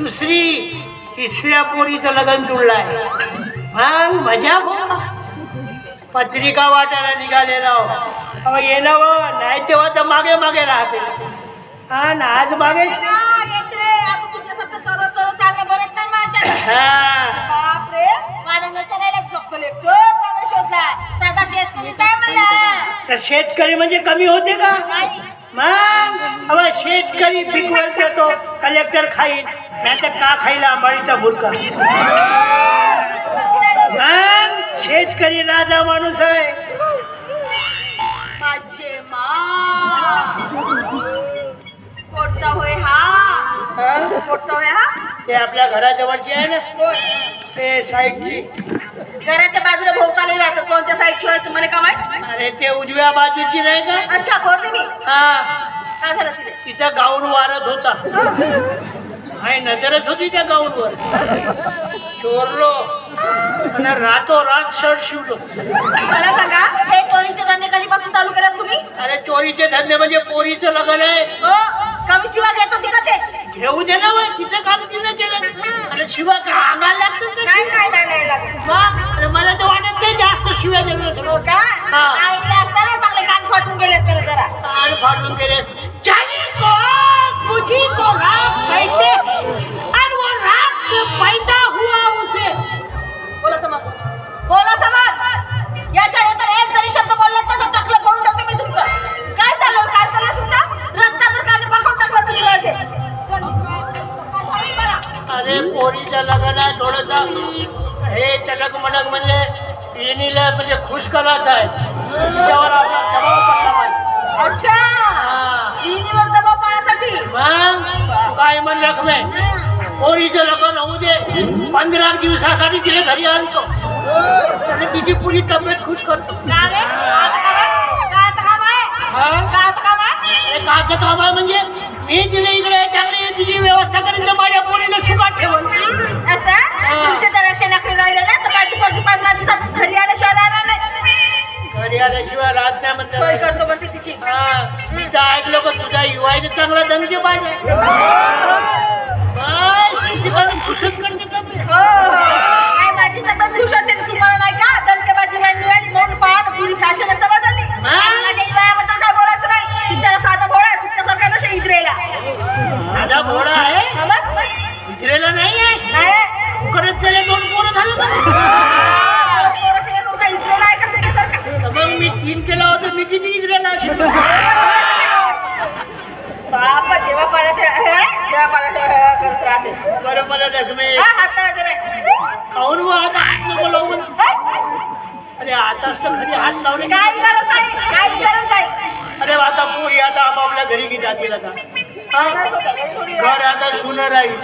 दुसरी तिसऱ्या पोरीचं लग्न जुळलाय. मग मजा भाऊ पत्रिका वाटायला निघालेला अहो येणं व नाही तेव्हा तर मागे मागे राहते. हा ना आज मागे हा. हा. शेतकरी म्हणजे कमी होते का? नाही. मग अहो शेतकरी पिकवल देतो कलेक्टर खाईल नाही तर का खाईल आंबाडीचा बुरका मग शेतकरी राजा माणूस आहे माझे मा पोटचा होय हा हा? पोटचा होय हा ते आपल्या घराजवळची आहे ना होय. ते साईडची घराच्या बाजूला भोवताली राहतात कोणत्या साईड शिवाय तुम्हाला का माहीत? अरे ते उजव्या बाजूची नाही का? अच्छा फोडली मी. हा. काय झालं तिथे? तिचा गाऊन वारत होता. आणि नजरच होती त्या गाऊनवर. चोरलो. आणि रातो रात शर्ट शिवलो. मला सांगा हे चोरीचे धंदे कधीपासून चालू केलात तुम्ही? अरे चोरीचे धंदे म्हणजे पोरीचं लग्न आहे. हो कमी शिवा घेत होती का ते? घेऊ दे ना तिचं काम तिनं केलं अरे शिवा का अंगाला लागतं का? नाही नाही नाही नाही लागत मग? अरे मला तर वाटत नाही जास्त शिव्या दिलं हो. का? हा. ऐकलं चांगले कान फाटून गेलेत तर जरा. कान फाटून गेले. चाली को मुझी को राग कैसे और वो राग से पैदा हुआ उसे. बोला समाज. बोला समाज. याच्या नंतर एक जरी शब्द बोललात तर टाकलं करून टाकते मी तुमचं. काय चाललं काय चाललं तुमचं? रस्त्यावर काने पकडून टाकलं तुम्ही माझे. अरे पोरीचं लग्न आहे थोडस हे चटक मटक म्हणजे येणीला म्हणजे खुश करायचं आहे. तिच्यावर आपला दबाव पडला पाहिजे. अच्छा. इनीवर दबाव पाण्यासाठी मग काय म्हण रकमे पोरीचं लग्न होऊ दे. पंधरा दिवसासाठी तिला घरी आणतो. आणि तिची पुरी तब्येत खुश करतो? काचं काम आहे? म्हणजे मी तिला इकडे चांगली तिची व्यवस्था करीन तर माझ्या पोरीला सुखात ठेवून. घरी आल्याशिवाय राहत नाही सोय म्हणते करतो म्हणते तिची. हा, मी तर ऐकलं का तुझा युवायचं चांगला दणके पाहिजे बस तिकडून खुशच करते. किती इजरेला असेल बापा जेव्हा पाण्यात हे, तेव्हा पाण्यात करत राहते. बरं मला जखमे हा. खाऊन मग आता हात नको लावू हा? अरे आताच तर घरी हात लावले. काही गरज नाही काही गरज नाही अरे आता पोरी आता आपापल्या घरी की जातील आता. घर आता सुनं राहील.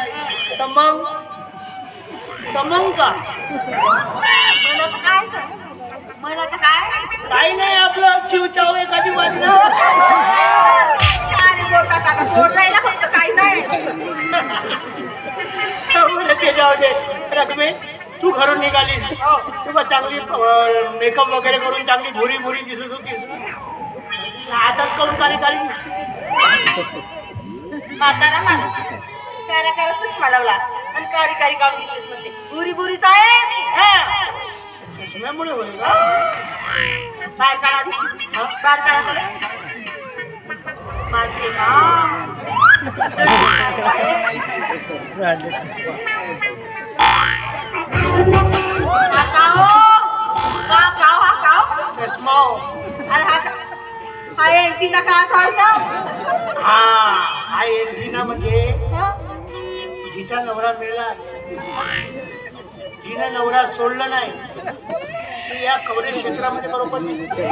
तर मग? तर मग का? मनाचं काय? मनाचं काय? काही नाही आपलं चिवचाव एखादी वाजलं काय रे बोलता काका पोट राहिला फक्त काही नाही बरं ते जाऊ दे. रकमे तू घरून निघालीस. तू बा चांगली मेकअप वगैरे करून चांगली भुरी भुरी दिसत होतीस. आताच करून कारी कारी म्हातारा माणूस. कारा करतच मालवला. आणि कारी कारी काढून दिसतेस म्हणते. बुरी बुरीच आहे हा. चष्म्यामुळे होईल? बाहेर काढा. हा? बाहेर काढा. माझे. हा हा हो. अरे हा हा एंटीना का चालतं हा हा एंट्रीना म्हणजे? जिचा नवरा मेला जिनं नवरा सोडलं नाही या कवरेज क्षेत्रामध्ये बरोबर दिसते.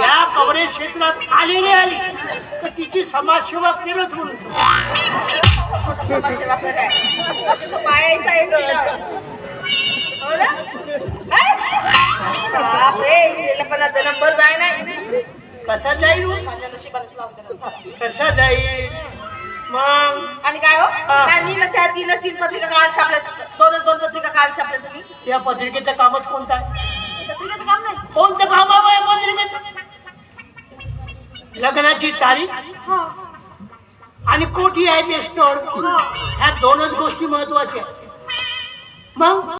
या कवरेज क्षेत्रात आली नाही आली तर तिची समाजसेवा केलंच म्हणून. समाजसेवा. हो नंबर जाय नाही कसा जाईल. कसा जाईल मग आणि काय. काय मी मग त्या तीन तीन पत्रिका काल छापल्या दोन दोन पत्रिका काल छापल्या तुम्ही? या पत्रिकेचं कामच कोणतं आहे? पत्रिकेचं काम नाही. कोणतं काम आहे या पत्रिकेचं? लग्नाची तारीख? हो. आणि कोठी आहे ते स्थळ ह्या दोनच गोष्टी महत्त्वाच्या मग?